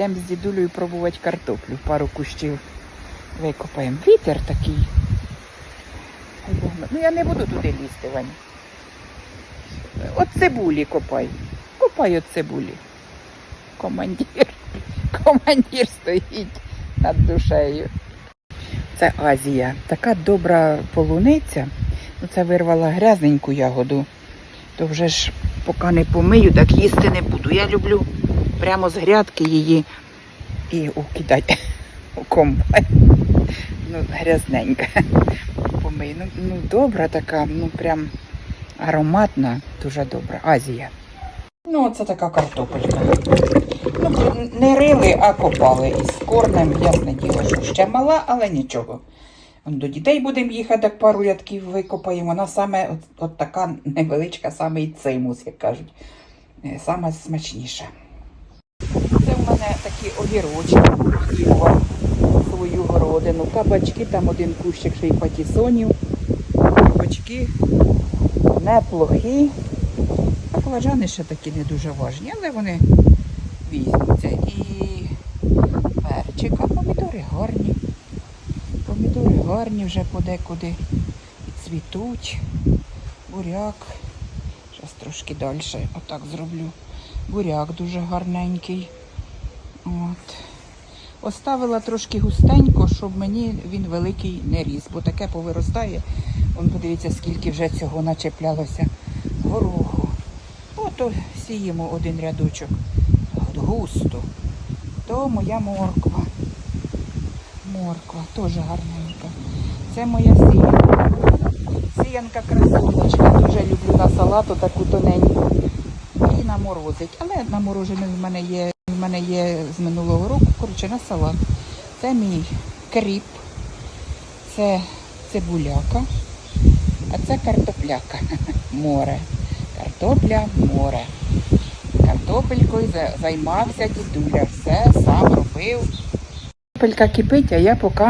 Йдемо з дідулею пробувати картоплю. Пару кущів викопаємо. Вітер такий. Ну я не буду туди лізти, Ваня. От цибулі копай. Копай от цибулі. Командир. Командир стоїть над душею. Це Азія. Така добра полуниця. Ну, Це вирвала грязненьку ягоду. То вже ж поки не помию, так їсти не буду. Я люблю прямо з грядки її і укидати у комбайн. Ну, грязненька. Помию. Ну, ну добра така, ну прям ароматна, дуже добра. Азія. Ну, оце така картопелька. Ну, не рили, а копали із корнем, ясне діло, що ще мала, але нічого. До дітей будемо їхати, так пару рядків викопаємо. Вона саме от, от така невеличка, саме і цимус, як кажуть. Е, Саме смачніша. Мене такі огірочки, хліба, свою городину, кабачки, там один кущик ще й патісонів. Кабачки неплохі. Баклажани ще такі не дуже важні, але вони візьмуться. І перчик, а помідори гарні. Помідори гарні вже подекуди і цвітуть. Буряк. Зараз трошки далі отак зроблю. Буряк дуже гарненький. От. Оставила трошки густенько, щоб мені він великий не ріс, бо таке повиростає. Вон подивіться, скільки вже цього начеплялося гороху. Ото сіємо один рядочок От густо. То моя морква. Морква теж гарненька. Це моя сіянка. Сіянка красунечка. Дуже люблю на салату таку тоненьку. І на морозить. Але на морожене в мене є, в мене є з минулого року, коротше, на салат. Це мій кріп, це цибуляка, а це картопляка. Море. Картопля, море. Картопелькою займався дідуля. Все сам робив. Картопелька кипить, а я поки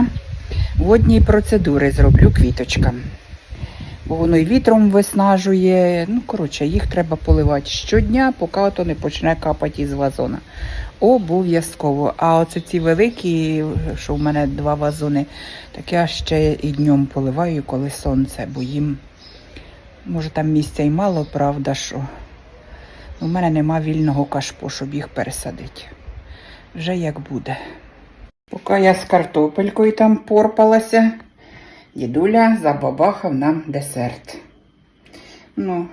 водні процедури зроблю квіточкам. Воно і вітром виснажує. Ну, коротше, їх треба поливати щодня, поки ото не почне капати із вазона. Обов'язково. А оце ці великі, що в мене два вазони, так я ще і днем поливаю, коли сонце, бо їм, може, там місця й мало, правда, що. У мене нема вільного кашпо, щоб їх пересадити. Вже як буде. Поки я з картопелькою там порпалася, дідуля забабахав нам десерт. Ну,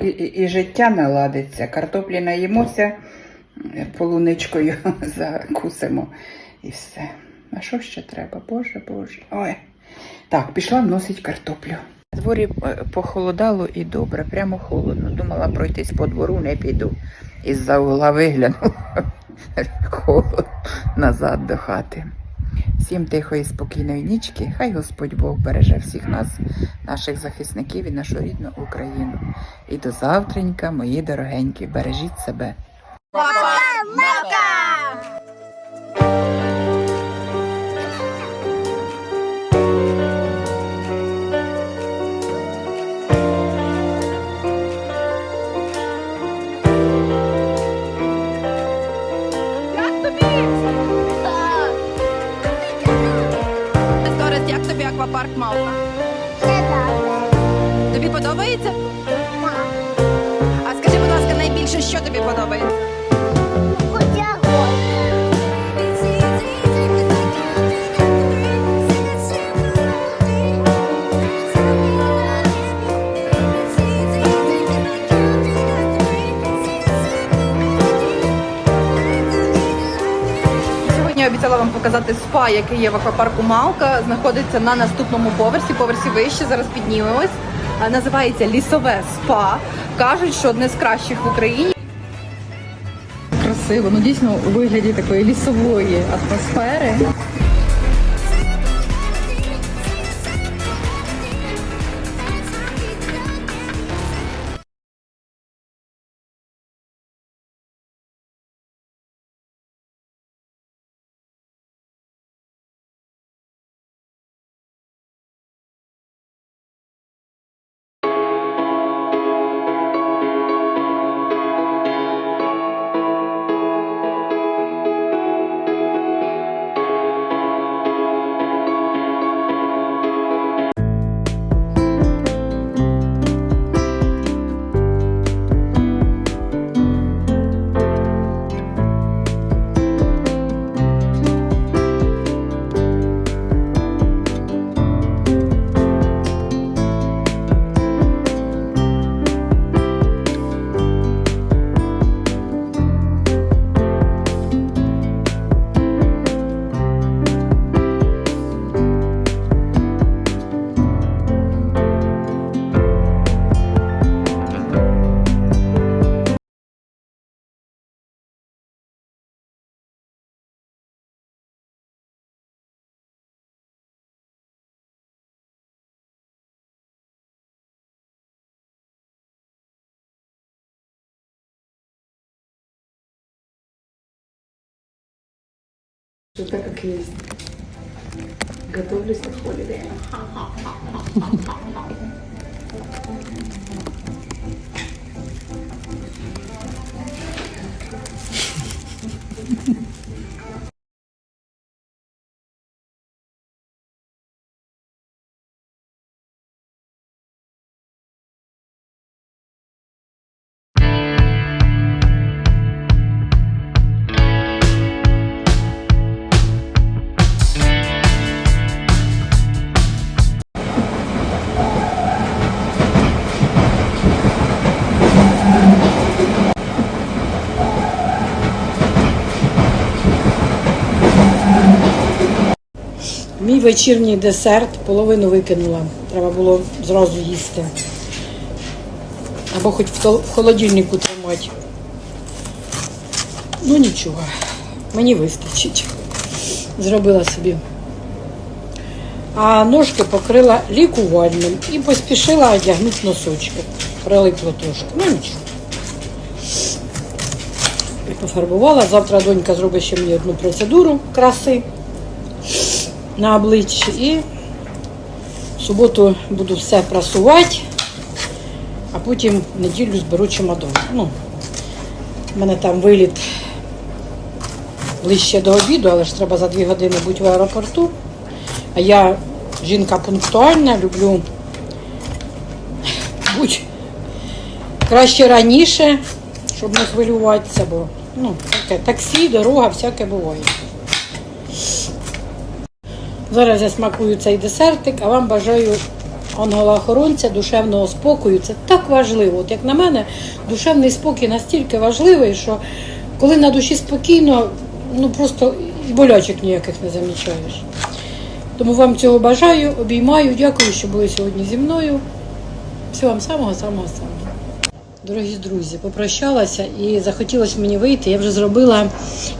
і, і, і життя не ладиться. Картоплі наїмося, полуничкою закусимо і все. А що ще треба? Боже, Боже. Ой. Так, пішла вносить картоплю. Дворі е, похолодало і добре, прямо холодно. Думала пройтись по двору, не піду. Із-за угла виглянула. Холод назад до хати. Всім тихої, спокійної нічки. Хай Господь Бог береже всіх нас, наших захисників і нашу рідну Україну. І до завтренька, мої дорогенькі, бережіть себе. Торес, Тобі подобається? А скажи, будь ласка, найбільше що тобі подобається? Показати спа, який є в аквапарку Малка. Знаходиться на наступному поверсі, поверсі вище. Зараз піднімемось. Називається лісове спа. Кажуть, що одне з кращих в Україні. Красиво, ну дійсно у вигляді такої лісової атмосфери. Что так как есть. Готовлюсь к холиде. вечірній десерт половину викинула. Треба було зразу їсти. Або хоч в холодильнику тримати. Ну нічого, мені вистачить. Зробила собі. А ножки покрила лікувальним і поспішила одягнути носочки. Прилипло трошки. Ну нічого. Пофарбувала. Завтра донька зробить ще мені одну процедуру краси на обличчі і в суботу буду все прасувати, а потім в неділю зберу чемодан. Ну, у мене там виліт ближче до обіду, але ж треба за дві години бути в аеропорту. А я жінка пунктуальна, люблю бути краще раніше, щоб не хвилюватися, бо ну, таке, таксі, дорога, всяке буває. Зараз я смакую цей десертик, а вам бажаю ангела-охоронця, душевного спокою. Це так важливо. От як на мене, душевний спокій настільки важливий, що коли на душі спокійно, ну просто і болячок ніяких не замічаєш. Тому вам цього бажаю, обіймаю, дякую, що були сьогодні зі мною. Всього вам самого-самого самого. Дорогі друзі, попрощалася і захотілося мені вийти. Я вже зробила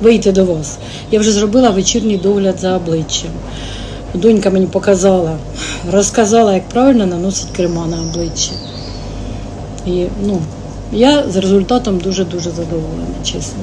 вийти до вас. Я вже зробила вечірній догляд за обличчям. Донька мені показала, розказала, як правильно наносить крема на обличчя. І ну, я з результатом дуже-дуже задоволена, чесно.